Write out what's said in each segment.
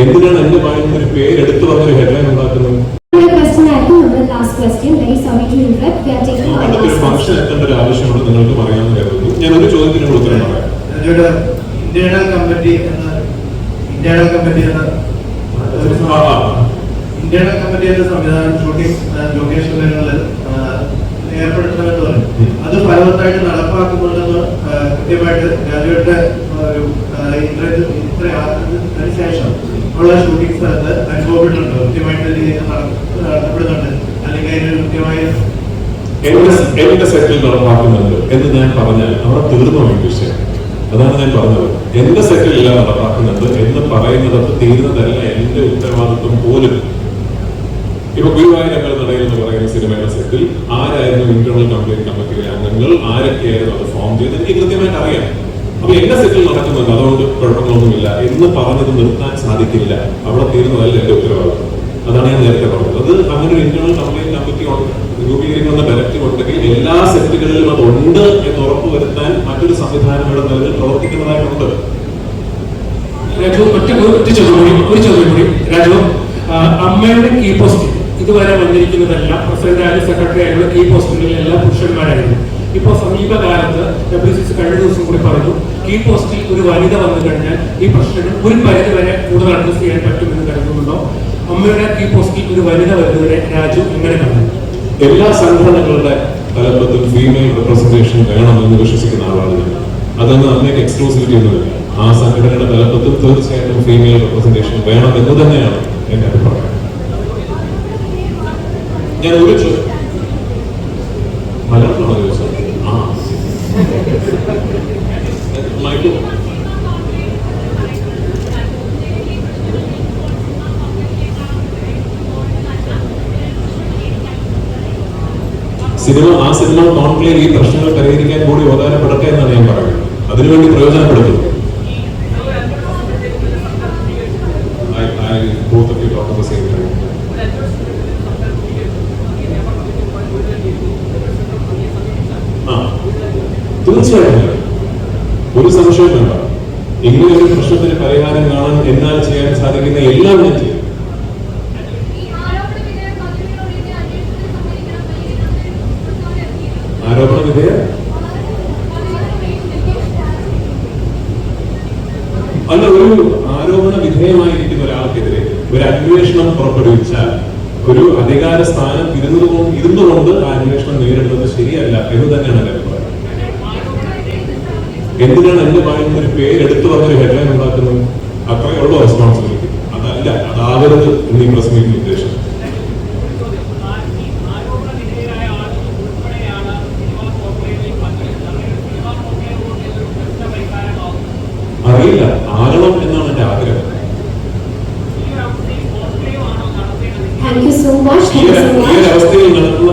എന്തിനാണ് എന്റെ വായിൽ ഒരു പേര് എടുത്തു പറഞ്ഞൊരു ഹെഡ്ലൈൻ ഉണ്ടാക്കുന്നത്. അടുത്തൊരു ലാസ്റ്റ് ഫംഗ്ഷൻ എത്തേണ്ട ഒരു ആവശ്യമുണ്ട് നിങ്ങൾക്ക് പറയാമെന്ന് കരുതുന്നു. ഞാൻ ഒരു ചോദ്യത്തിന് ഉത്തരം പറയാം. ഇന്റേണൽ കമ്മിറ്റി എന്ന ഇന്റേണൽ കമ്മിറ്റി എന്ന ഒരു. ഇന്റേണൽ കമ്മിറ്റി എന്ന സംവിധാനം ഷൂട്ടിംഗ് ലൊക്കേഷനുകളിൽ ഏർപ്പെടുത്തണമെന്ന് പറഞ്ഞു ഉം. അത് ഫലവത്തായിട്ട് നടപ്പാക്കുന്നുണ്ടെന്ന് ആ, കൃത്യമായിട്ട് രാജുവിന്റെ ഒരു ആ, ഇത്ര ഇത്ര അതിന് ശേഷം ഉള്ള ഷൂട്ടിംഗ് സ്ഥലത്ത് അനുഭവപ്പെട്ടിട്ടുണ്ടോ? കൃത്യമായിട്ട് നടത്തപ്പെടുന്നുണ്ട്. അല്ലെങ്കിൽ അതിന് കൃത്യമായ എന്റെ സെറ്റിൽ നടപ്പാക്കുന്നുണ്ട് എന്ന് ഞാൻ പറഞ്ഞാൽ അവിടെ തീർന്നു പോയി വിഷയം അതാണ് ഞാൻ പറഞ്ഞത്. എന്റെ സെറ്റിൽ ഇല്ല നടപ്പാക്കുന്നുണ്ട് എന്ന് പറയുന്നത് തീരുന്നതല്ല എന്റെ ഉത്തരവാദിത്വം പോലും. ഇപ്പൊ ഗുരുവായൂരങ്ങൾ നടയിൽ എന്ന് പറയുന്ന സിനിമയുടെ സെറ്റിൽ ആരായിരുന്നു ഇന്റേണൽ കംപ്ലൈന്റ് കമ്മിറ്റിയിലെ അംഗങ്ങൾ? ആരൊക്കെയായിരുന്നു അത് ഫോം ചെയ്ത് എനിക്ക് കൃത്യമായിട്ട് അറിയാം. അപ്പൊ എന്റെ സെറ്റിൽ നടക്കുന്നുണ്ട്. അതുകൊണ്ട് കുഴപ്പങ്ങളൊന്നുമില്ല. എന്ന് പറഞ്ഞത് നിർത്താൻ സാധിക്കില്ല. അവിടെ തീരുന്നതല്ല എന്റെ ഉത്തരവാദിത്വം അതാണ് ഞാൻ നേരത്തെ പറഞ്ഞത്. അത് അങ്ങനെ ഒരു ഇന്റേണൽ കംപ്ലൈന്റ് കമ്മിറ്റി രൂപീകരിക്കുന്ന ഡയറക്റ്റീവ് ഉണ്ടെങ്കിൽ എല്ലാ സെറ്റുകളിലും അത് ഉണ്ട് എന്ന് ഉറപ്പുവരുത്താൻ മറ്റൊരു സംവിധാനം ഇവിടെ നിലവിൽ പ്രവർത്തിക്കുന്നതായിട്ടുണ്ട്. രാജു ഒറ്റ ചോദ്യം ഒരു ചോദ്യം കൂടി. രാജു അമ്മയുടെ കീ പോസ്റ്റ് ഇതുവരെ വന്നിരിക്കുന്നതെല്ലാം പ്രസിഡന്റ് ആയാലും സെക്രട്ടറി ആയാലും കീ പോസ്റ്റുകളിൽ എല്ലാ പുരുഷന്മാരായിരുന്നു. ഇപ്പോൾ സമീപകാലത്ത് ഡബ്ല്യു സി സി കഴിഞ്ഞ ദിവസം കൂടി പറഞ്ഞു കീ പോസ്റ്റിൽ ഒരു വനിത വന്നു കഴിഞ്ഞാൽ ഈ പ്രശ്നങ്ങൾ ഒരു പരിധി വരെ കൂടുതൽ അഡ്രസ് ചെയ്യാൻ പറ്റുമെന്ന് കരുതുന്നുണ്ടോ? അമ്മയുടെ കീ പോസ്റ്റിൽ ഒരു വനിത വരുന്നവരെ രാജു എങ്ങനെ കാണുന്നു എല്ലാ സംഘടനകളുടെ തലപ്പത്തും ഫീമെയിൽ റെപ്രസെന്റേഷൻ വേണമെന്ന് വിശ്വസിക്കുന്ന ആളാണ് അതൊന്നും അതിലേക്ക് എക്സ്ക്ലൂസിവിറ്റി ഒന്നുമില്ല ആ സംഘടനയുടെ തലപ്പത്തും തീർച്ചയായിട്ടും ഫീമെയിൽ റെപ്രസെന്റേഷൻ വേണം എന്ന് തന്നെയാണ് എന്റെ അഭിപ്രായം. ഞാൻ ഒരു ചോദ്യം മലയാളത്തിലാണോ ചോദിച്ചത് ആ മൈക്കിൾ സിനിമ ആ സിനിമ കോൺക്ലേവ് ഈ പ്രശ്നങ്ങൾ പരിഹരിക്കാൻ കൂടി ഓതാനപ്പെടട്ടെ എന്നാണ് ഞാൻ പറയുന്നത്. അതിനുവേണ്ടി പ്രയോജനപ്പെടുത്തും. തീർച്ചയായിട്ടും ഒരു സംശയം വേണ്ട. ഇങ്ങനെ ഒരു പ്രശ്നത്തിന് പരിഹാരം കാണാൻ എന്നാൽ ചെയ്യാൻ സാധിക്കുന്ന എല്ലാം ഞാൻ ചെയ്യും. ആരോപണ here. അല്ല ഒരു ആരോപണ വിധേയമായിരിക്കുന്ന ഒരാൾക്കെതിരെ ഒരു അന്വേഷണം പുറപ്പെടുവിച്ചാൽ ഒരു അധികാര സ്ഥാനം ഇരുന്നത് ഇരുന്നുകൊണ്ട് ആ അന്വേഷണം നേരിടുന്നത് ശരിയല്ല എന്ന് തന്നെയാണ് എന്റെ അഭിപ്രായം. എന്തിനാണ് എന്റെ പറയുന്ന ഒരു പേര് എടുത്തു പറഞ്ഞൊരു ഹെഡ്ലൈൻ ഉണ്ടാക്കുന്നത്? റെസ്പോൺസിബിലിറ്റി അതല്ല അതാകരുത് എന്നീ പ്രസ് ഉദ്ദേശം അറിയില്ല ആകണം എന്നാണ് എന്റെ ആഗ്രഹം താങ്ക് യു സോ മച്ച് ഈ താങ്ക് യു ഒരു- സോ ഈ ഒരു മച്ച് അവസ്ഥയിൽ നടത്തുന്ന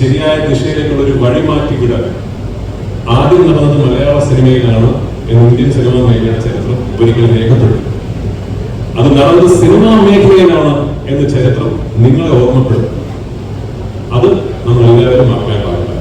ശരിയായ ദിശയിലേക്കുള്ള ഒരു വഴി മാറ്റി വിടാൻ ആദ്യം നടന്നത് മലയാള സിനിമയിലാണ് എന്ന് ഇന്ത്യൻ സിനിമാ മേഖലയുടെ ചരിത്രം ഒരിക്കലും രേഖപ്പെടും അത് നടന്നത് സിനിമാ മേഖലയിലാണ് എന്ന് ചരിത്രം നിങ്ങളെ ഓർമ്മപ്പെടും അത് നമ്മൾ എല്ലാവരും മറക്കാൻ പാടില്ല.